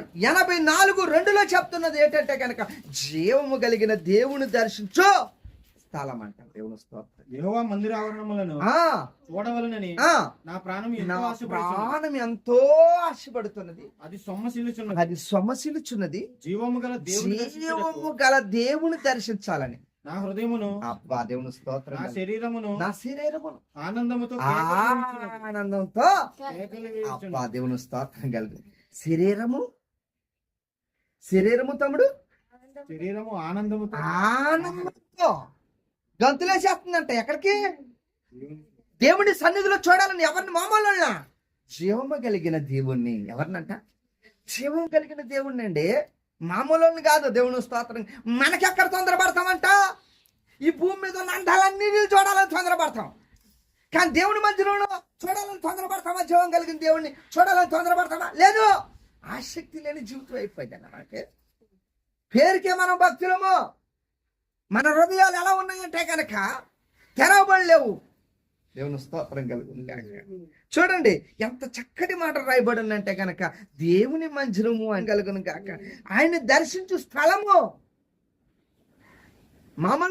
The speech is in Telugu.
ఎనభై నాలుగు రెండులో చెప్తున్నది ఏంటంటే కనుక జీవము కలిగిన దేవుని దర్శించు స్థలం అంట. దేవుని స్తోత్రం. మందిర ఆవరణములను చూడవలనని నా ప్రాణం. ప్రాణం ఎంతో ఆశపడుతున్నది. అది సొమ్మసిల్లుచున్నది అది సొమసిలుచున్నది జీవము గల దేవుని జీవము గల దేవుని దర్శించాలని. నా హృదయమును అబ్బా దేవుని స్తోత్రం నా శరీరమును నా శరీరమును. ఆనందముతో ఆనందంతో. అబ్బా దేవుని స్తోత్రం కలిగి. శరీరము శరీరము తమ్ముడు? శరీరము ఆనందముతో ఆనందంతో గంతులేసేస్తుందంట ఎక్కడికి? దేవుని సన్నిధిలో చూడాలని ఎవరిని మామూలు జీవము కలిగిన దేవుణ్ణి. ఎవరినంట? జీవం కలిగిన దేవుణ్ణి అండి. మామూలు కాదు దేవుని స్తోత్రం. మనకెక్కడ తొందరపడతామంట? ఈ భూమి మీద ఉన్న అండాలన్నీ చూడాలని తొందరపడతాం కానీ దేవుని మధ్యలో చూడాలని తొందరపడతామా జీవం కలిగిన దేవుణ్ణి చూడాలని తొందరపడతామా లేదు. ఆసక్తి లేని జీవితం అయిపోయింది మనకి. పేరుకే మనం భక్తులము. మన హృదయాలు ఎలా ఉన్నాయంటే కనుక తెరవబడలేవు దేవుని స్తోత్రం కలుగుతుంది చూడండి ఎంత చక్కటి మాట రాయబడి ఉందంటే కనుక దేవుని మంజరము అని కలుగును కాక ఆయన దర్శించు స్థలము. మామూలు